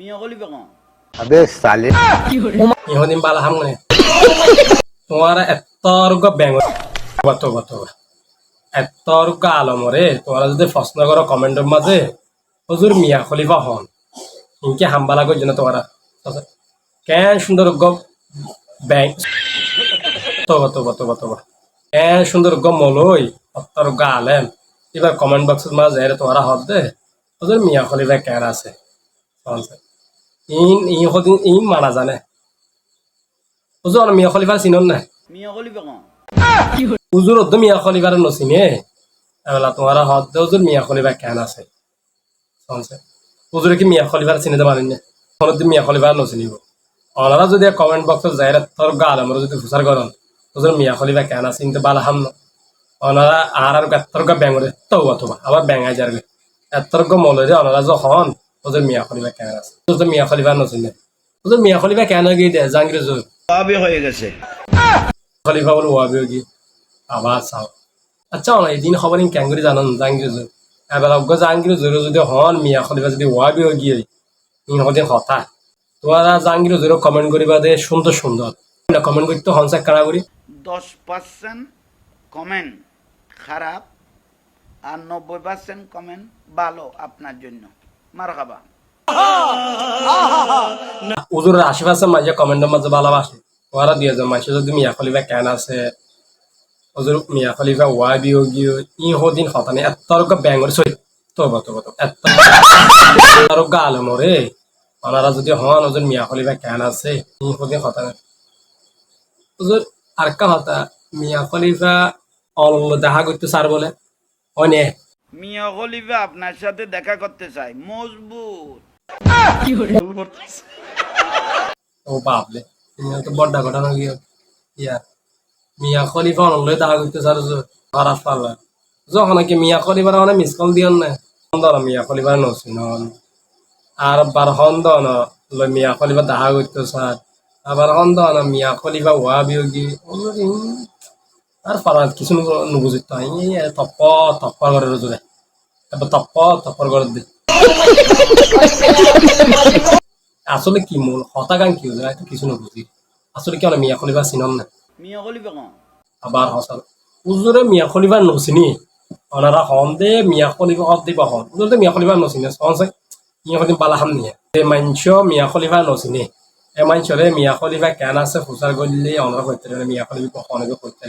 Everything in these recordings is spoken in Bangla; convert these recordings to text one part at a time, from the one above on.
মিয়া আলেম কমেন্ট বক্সের মাঝে তোমরা হদ দে মিয়া খলিফা কেন আছে ইন হদিন মানা জানে। হুজুর মিয়া খলিফার চিনন না মিয়া হুজুর মিয়া খলিফার নচিনে। তোমার হদ হুজুর মিয়া খলিফা কেন আছে। শুনছে হুজুরে কি মিয়া খলিফার চিনিতে পারেন না? মিয়া খলিফার নচিনিব। ওনারা যদি কমেন্ট বক্সত যাই তোর গা আলমর যদি ফুসার করন হুজুর মিয়া খলিফা কেন আছে কিন্তু বালা হাম না। ওনারা আর আর গাত্তর গা ব্যাঙরে তো অথবা আবার ব্যাঙাই যারবে এত্তর গা মলরে ওনারা যখন হুজুর মিয়া খলিফা কেন আছে হুজুর মিয়া খলিফার নচিনে হুজুর মিয়া খলিফা কেন গিয়ে দেয় জাহাঙ্গীর হুজুর পাবে হয়ে গেছে খলিফা বলে ওয়াবি কি আবার চাও আচ্ছা অনা এদিন খবর ক্যাঙ্গুরি জানান জাহাঙ্গীর জোর এবার অজ্ঞ জাহাঙ্গীর জোরে যদি হন মিয়া খলিফা যদি ওয়াবি গিয়ে ইন হদিন কথা তোমারা জাহাঙ্গীর জোরে কমেন্ট করিবা দে সুন্দর সুন্দর কমেন্ট করতে হন সাক কারা করি দশ পার্সেন্ট কমেন্ট খারাপ আর নব্বই পার্সেন্ট কমেন্ট ভালো আপনার জন্য মার খাবা উজুরের আশেপাশে মাঝে কমেন্টের মাঝে ভালোবাসে ওরা দিয়ে যায় মাঝে যদি মিয়া খলিফা কেন আছে? ওজুর মিয়া খলিফা ওয়াবি গিয়ে ই হদিন হতানে এত রকম ব্যাঙ্গর সই তো বতো বতো এত রকম আলমরে ওনারা যদি হন ওজন মিয়া খলিফা কেন আছে? ই হদিন হতানে। ওজুর আর কা হতা, মিয়া খলিফা অল দেখা করতে স্যার বলে, অনে মিয়া গলিবে আপনার সাথে দেখা করতে চাই। মজবুত। ও বাপলে তো বড্ডা ঘটনা গিয়ে ইয়া, মিয়া খলিফা অনলে দেখা করতে স্যার খারাপ পারলা যখন নাকি মিয়া খলিফার মানে মিস কল দিয়ন না হন্দন মিয়া খলিফার নসিন আর বার হন্দন মিয়া খলিফা দেখা করতে স্যার আবার হন্দন মিয়া খলিফা ওয়া বিয়োগী আর পারাত কিছু নুবুজিত হয় তপ্প তপ্পর করে রোজরে এবার তপ্প তপ্পর করে দে আসলে কি মূল? হতাকাঙ্ক্ষী কি একটা কিছু নুবুজি। আসলে কি মিয়া খলিফা চিনন না? মিয়া গলিবে আবার হসাল। উজুরে মিয়া খলিফা নচিনি। ওনারা হন দে মিয়া খলিফা হদ দিব হন। উজুরে মিয়া খলিফা নচিনে। সহজে মিয়া খলিফা বালাহাম নিয়ে। মাংস মিয়া খলিফা নচিনি। এ মাংসরে মিয়া খলিফা কেন আছে? ফুসার গলিলে ওনারা কইতে মিয়া খলিফা কখনো পারে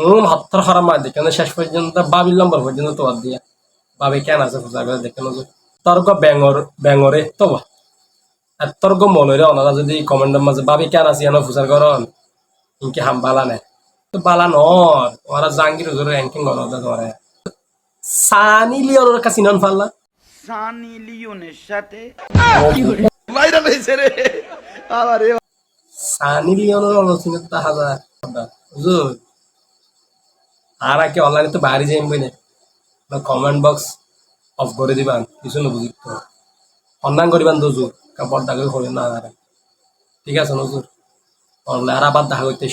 হুম হত্তর হারাম মারি দেখতে না শেষ পর্যন্ত বাবির লম্বার পর্যন্ত তোয়ার দিয়া। বাবি কেন আছে পূজা করে দেখতে নজর তর্ক ব্যাঙর ব্যাঙরে তো আর তর্ক মলরে ওনারা যদি কমেন্টের মাঝে বাবি কেন আছে এনে পূজার করন ইনকে হাম বালা নেয় তো বালা নর ওরা জাঙ্গির জোরে র্যাঙ্কিং করো ধরে। সানি লিওর কাছে নন ফাল্লা। সানি লিওনের সাথে। সানি লিওনের আলোচনা তা হাজার বুঝুন আর আগে অনলাইনে তো বাইরে যাই বই না। কমেন্ট বক্স অফ করে দিবান, কিছু নবুঝি তো। অনলাইন করিবান দজুর কাপড় দাগে না ঠিক আছে নজুর অনলাইন আর আবার দেখা করতে